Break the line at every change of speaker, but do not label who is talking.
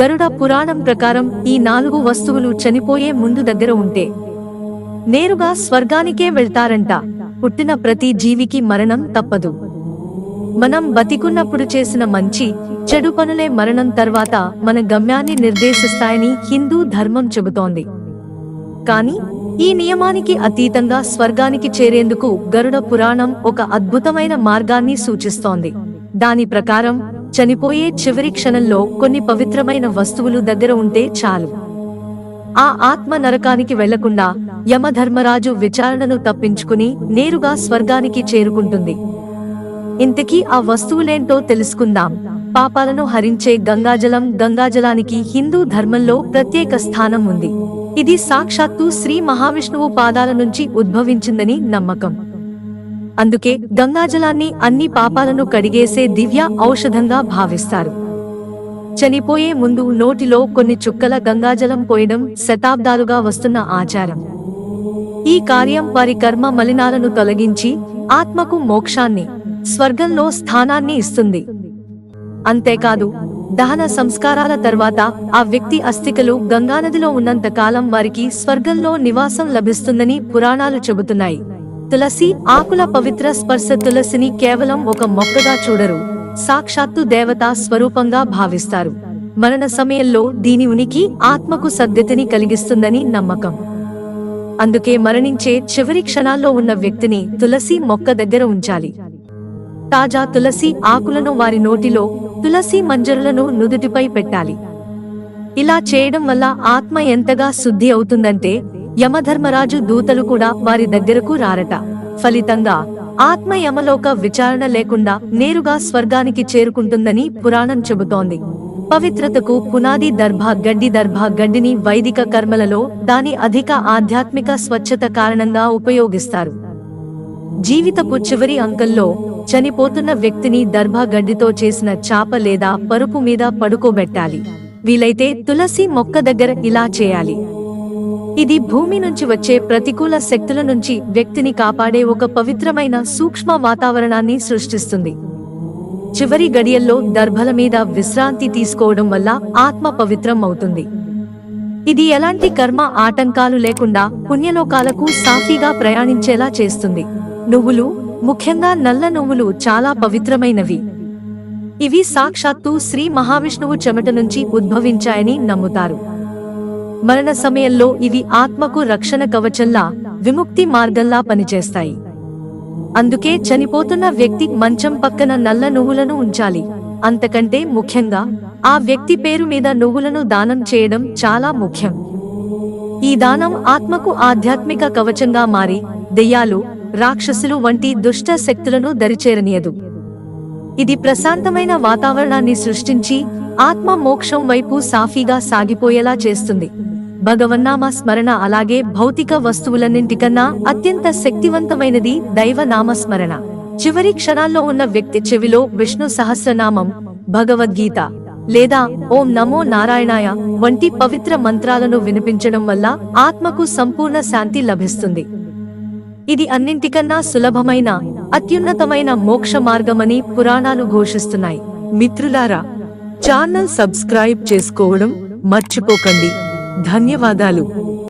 గరుడ పురాణం ప్రకారం ఈ నాలుగు వస్తువులు చనిపోయే ముందు దగ్గర ఉంటే నేరుగా స్వర్గానికే వెళ్తారంట. పుట్టిన ప్రతి జీవికి మరణం తప్పదు. మనం బతికున్నప్పుడు చేసిన మంచి చెడు పనులే మరణం తర్వాత మన గమ్యాన్ని నిర్దేశిస్తాయని హిందూ ధర్మం చెబుతోంది. కానీ ఈ నియమానికి అతీతంగా స్వర్గానికి చేరేందుకు గరుడ పురాణం ఒక అద్భుతమైన మార్గాన్ని సూచిస్తోంది. దాని ప్రకారం చనిపోయే చివరి క్షణంలో కొన్ని పవిత్రమైన వస్తువులు దగ్గర ఉంటే చాలు. ఆ ఆత్మ నరకానికి వెళ్ళకుండా యమధర్మరాజు విచారణను తప్పించుకుని నేరుగా స్వర్గానికి చేరుకుంటుంది. ఇంతకీ ఆ వస్తువులేంటో తెలుసుకుందాం. పాపాలను హరించే గంగాజలం గంగాజలానికి హిందూ ధర్మంలో ప్రత్యేక స్థానం ఉంది. ఇది సాక్షాత్తు శ్రీ మహావిష్ణువు పాదాల నుంచి ఉద్భవించిందని నమ్మకం. అందుకే గంగాజలాన్ని అన్ని పాపాలను కడిగేసే దివ్య ఔషధంగా భావిస్తారు. చనిపోయే ముందు నోటిలో కొన్ని చుక్కల గంగాజలం పోయడం శతాబ్దాలుగా వస్తున్న ఆచారం. ఈ కార్యం వారి కర్మ మలినాలను తొలగించి ఆత్మకు మోక్షాన్ని స్వర్గంలో స్థానాన్ని ఇస్తుంది. అంతేకాదు దహన సంస్కారాల తర్వాత ఆ వ్యక్తి అస్థికలు గంగానదిలో ఉన్నంత కాలం వారికి స్వర్గంలో నివాసం లభిస్తుందని పురాణాలు చెబుతున్నాయి. తులసి ఆకుల పవిత్ర స్పర్శ తులసిని కేవలం ఒక మొక్కగా చూడరు. సాక్షాత్తు దేవతా స్వరూపంగా భావిస్తారు. మరణ సమయంలో దీని ఉనికి ఆత్మకు సద్గతిని కలిగిస్తుందని నమ్మకం. అందుకే మరణించే చివరి క్షణాల్లో ఉన్న వ్యక్తిని తులసి మొక్క దగ్గర ఉంచాలి. తాజా తులసి ఆకులను వారి నోటిలో తులసి మంజరులను నుదుటిపై పెట్టాలి. ఇలా చేయడం వల్ల ఆత్మ ఎంతగా శుద్ధి అవుతుందంటే యమధర్మరాజు దూతలు కూడా వారి దగ్గరకు రారట. ఫలితంగా ఆత్మ యమలోక విచారణ లేకుండా నేరుగా స్వర్గానికి చేరుకుంటుందని పురాణం చెబుతోంది. పవిత్రతకు పునాది దర్భ గడ్డి దర్భ గడ్డిని వైదిక కర్మలలో దాని అధిక ఆధ్యాత్మిక స్వచ్ఛత కారణంగా ఉపయోగిస్తారు. జీవితపు చివరి అంకంలో చనిపోతున్న వ్యక్తిని దర్భ గడ్డితో చేసిన చాప లేదా పరుపు మీద పడుకోబెట్టాలి. వీలైతే తులసి మొక్క దగ్గర ఇలా చేయాలి. ఇది భూమి నుంచి వచ్చే ప్రతికూల శక్తుల నుంచి వ్యక్తిని కాపాడే ఒక పవిత్రమైన సూక్ష్మ వాతావరణాన్ని సృష్టిస్తుంది. చివరి గడియల్లో దర్భల మీద విశ్రాంతి తీసుకోవడం వల్ల ఆత్మ పవిత్రం అవుతుంది. ఇది ఎలాంటి కర్మ ఆటంకాలు లేకుండా పుణ్యలోకాలకు సాఫీగా ప్రయాణించేలా చేస్తుంది. నువ్వులు ముఖ్యంగా నల్ల నువ్వులు చాలా పవిత్రమైనవి. ఇవి సాక్షాత్తు శ్రీ మహావిష్ణువు చెమట నుంచి ఉద్భవించాయని నమ్ముతారు. మరణ సమయంలో ఇవి ఆత్మకు రక్షణ కవచంలా విముక్తి మార్గంలా పనిచేస్తాయి. అందుకే చనిపోతున్న వ్యక్తి మంచం పక్కన నల్ల నువ్వులను ఉంచాలి. అంతకంటే ముఖ్యంగా ఆ వ్యక్తి పేరు మీద నువ్వులను దానం చేయడం చాలా ముఖ్యం. ఈ దానం ఆత్మకు ఆధ్యాత్మిక కవచంగా మారి దెయ్యాలు రాక్షసులు వంటి దుష్ట శక్తులను దరిచేరనీయదు. ఇది ప్రశాంతమైన వాతావరణాన్ని సృష్టించి ఆత్మ మోక్షం వైపు సాఫీగా సాగిపోయేలా చేస్తుంది. భగవన్నామ స్మరణ అలాగే భౌతిక వస్తువులన్నింటికన్నా అత్యంత శక్తివంతమైనది దైవ నామస్మరణ చివరి క్షణాల్లో ఉన్న వ్యక్తి చెవిలో విష్ణు సహస్రనామం భగవద్గీత లేదా ఓం నమో నారాయణాయ వంటి పవిత్ర మంత్రాలను వినిపించడం వల్ల ఆత్మకు సంపూర్ణ శాంతి లభిస్తుంది. ఇది అన్నింటికన్నా సులభమైన అత్యున్నతమైన మోక్ష మార్గమని పురాణాలు ఘోషిస్తున్నాయి. మిత్రులారా ఛానల్ సబ్స్క్రైబ్ చేసుకోవడం మర్చిపోకండి. ధన్యవాదాలు.